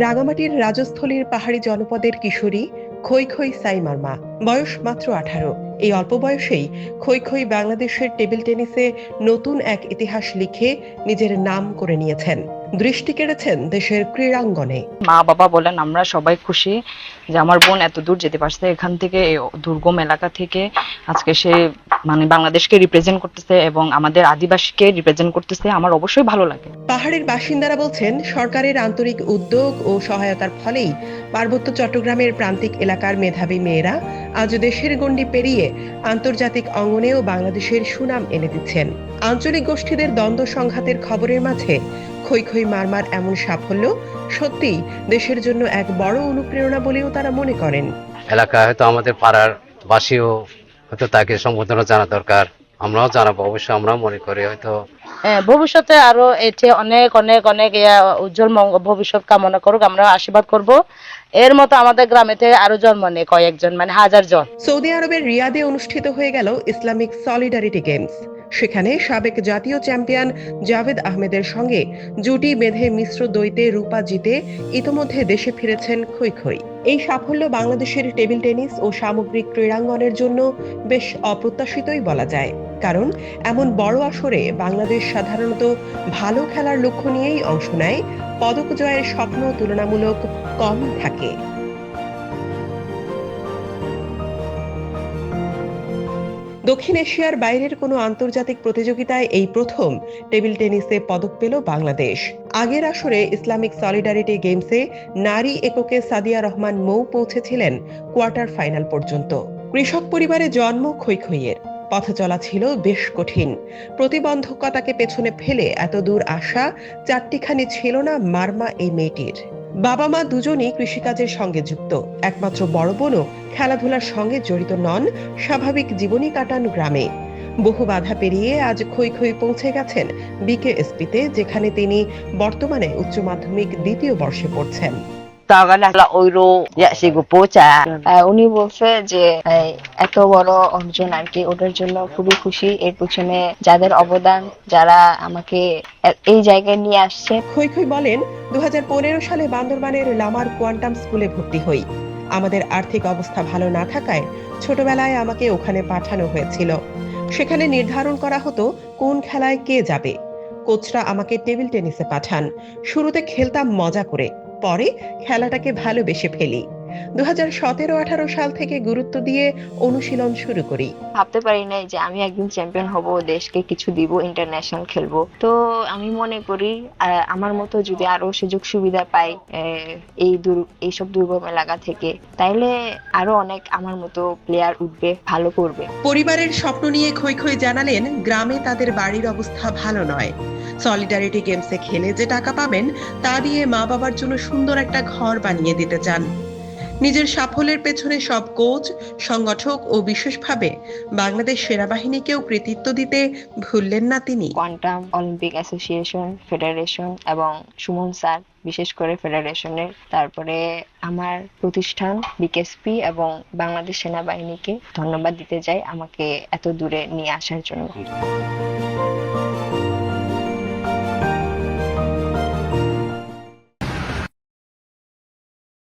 রাঙামাটির রাজস্থলীর পাহাড়ি জনপদের কিশোরী খই খই সাইমারমা বয়স মাত্র আঠারো। এই অল্প বয়সেই খই বাংলাদেশের টেবিল টেনিসে নতুন এক ইতিহাস লিখে নিজের নাম করে নিয়েছেন। দৃষ্টি কেড়েছেন দেশের ক্রীড়াঙ্গনে। মা বাবা বলেন আমরা সবাই খুশি যে আমার বোন এত দূর যেতে পারছে। এখান থেকে এই দুর্গম এলাকা থেকে আজকে সে মানে বাংলাদেশকে রিপ্রেজেন্ট করতেছে এবং আমাদের আদিবাসীকে রিপ্রেজেন্ট করতেছে। আমার অবশ্যই ভালো লাগে। পাহাড়ের বাসিন্দারা বলছেন সরকারের আন্তরিক উদ্যোগ ও সহায়তার ফলেই পার্বত্য চট্টগ্রামের প্রান্তিক এলাকার মেধাবী মেয়েরা আজ দেশের গণ্ডি পেরিয়ে আন্তর্জাতিক অঙ্গনেও বাংলাদেশের সুনাম এনে দিচ্ছেন। আঞ্চলিক গোষ্ঠীদের দ্বন্দ্ব সংঘাতের খবরের মাঝে খই মারমার এমন সাফল্য সত্যিই দেশের জন্য এক বড় অনুপ্রেরণা বলেও তারা মনে করেন। এলাকা হয়তো আমাদের পাড়ার বাসীও হয়তো তাকে সম্বোধনা জানা দরকার। আমরাও জানাব অবশ্যই আমরাও মনে করি হয়তো। হ্যাঁ, ভবিষ্যতে আরও এতে অনেক অনেক অনেক উজ্জ্বল ভবিষ্যৎ কামনা করুক আমরা আশীর্বাদ করব। এর মতো আমাদের গ্রামেতে আরও জন্ম নেই কয়েকজন মানে হাজার জন। সৌদি আরবের রিয়াদে অনুষ্ঠিত হয়ে গেল ইসলামিক সলিডারিটি গেমস সেখানে সাবেক জাতীয় চ্যাম্পিয়ন জাভেদ আহমেদের সঙ্গে জুটি বেঁধে মিশ্র দ্বৈতে রূপা জিতে ইতোমধ্যে দেশে ফিরেছেন খই খই। এই সাফল্য বাংলাদেশের টেবিল টেনিস ও সামগ্রিক ক্রীড়াঙ্গনের জন্য বেশ অপ্রত্যাশিতই বলা যায়। কারণ এমন বড় আসরে বাংলাদেশ সাধারণত ভালো খেলার লক্ষ্য নিয়েই অংশ নেয়। পদক জয়ের স্বপ্ন তুলনামূলক কম থাকে। দক্ষিণ এশিয়ার বাইরের কোনো আন্তর্জাতিক প্রতিযোগিতায় এই প্রথম টেবিল টেনিসে পদক পেল বাংলাদেশ। আগের আসরে ইসলামিক সলিডারিটি গেমসে নারী এককে সাদিয়া রহমান মৌ পৌঁছেছিলেন কোয়ার্টার ফাইনাল পর্যন্ত। কৃষক পরিবারে জন্ম খৈখইয়ের পথ চলা ছিল বেশ কঠিন। প্রতিবন্ধকতাকে পেছনে ফেলে এত দূর আসা চারটিখানি ছিল না মারমা এই মেয়েটির। বাবা মা দুজনই কৃষিকাজের সঙ্গে যুক্ত। একমাত্র বড় বোনও খেলাধুলার সঙ্গে জড়িত নন, স্বাভাবিক জীবনই কাটান গ্রামে। বহু বাধা পেরিয়ে আজ খই খই পৌঁছে গেছেন বিকেএসপিতে, যেখানে তিনি বর্তমানে উচ্চ মাধ্যমিক দ্বিতীয় বর্ষে পড়ছেন। উনি বলছে যে এত বড় অর্জন আর কি ওটার জন্য খুবই খুশি। এর পিছনে যাদের অবদান যারা আমাকে এই জায়গায় নিয়ে আসছে। খই খই বলেন দু সালে বান্দরবানের লামার কোয়ান্টাম স্কুলে ভর্তি হই। আমাদের আর্থিক অবস্থা ভালো না থাকায় ছোটবেলায় আমাকে ওখানে পাঠানো হয়েছিল। সেখানে নির্ধারণ করা হতো কোন খেলায় কে যাবে। কোচরা আমাকে টেবিল টেনিসে পাঠান। শুরুতে খেলতাম মজা করে। পরে খেলাটাকে ভালোবেসে ফেলি। দু হাজার সতেরো আঠারো সাল থেকে গুরুত্ব দিয়ে অনুশীলন শুরু করি। ভাবতে পারি নাই যে আমি একদিন চ্যাম্পিয়ন হব দেশকে কিছু দিব ইন্টারন্যাশনাল খেলব। তো আমি মনে করি আমার মতো যদি আরও সুযোগ সুবিধা পাই এই এইসব দুর্গম এলাকা থেকে তাইলে আরও অনেক আমার মতো প্লেয়ার উঠবে ভালো করবে। পরিবারের স্বপ্ন নিয়ে খই খই জানালেন গ্রামে তাদের বাড়ির অবস্থা ভালো নয়। সলিডারিটি গেমসে খেলে যে টাকা পাবেন তা দিয়ে মা বাবার জন্য সুন্দর একটা ঘর বানিয়ে দিতে চান। নিজের সাফল্যের পেছনে সব কোচ, সংগঠক ও বিশেষভাবে বাংলাদেশ সেনাবাহিনীকেও কৃতিত্ব দিতে ভুললেন না তিনি। কোয়ান্টাম অলিম্পিক অ্যাসোসিয়েশন, ফেডারেশন এবং সুমন স্যার, বিশেষ করে ফেডারেশনের। তারপরে আমার প্রতিষ্ঠান বিকেএসপি এবং বাংলাদেশ সেনাবাহিনীকে ধন্যবাদ দিতে চাই আমাকে এত দূরে নিয়ে আসার জন্য।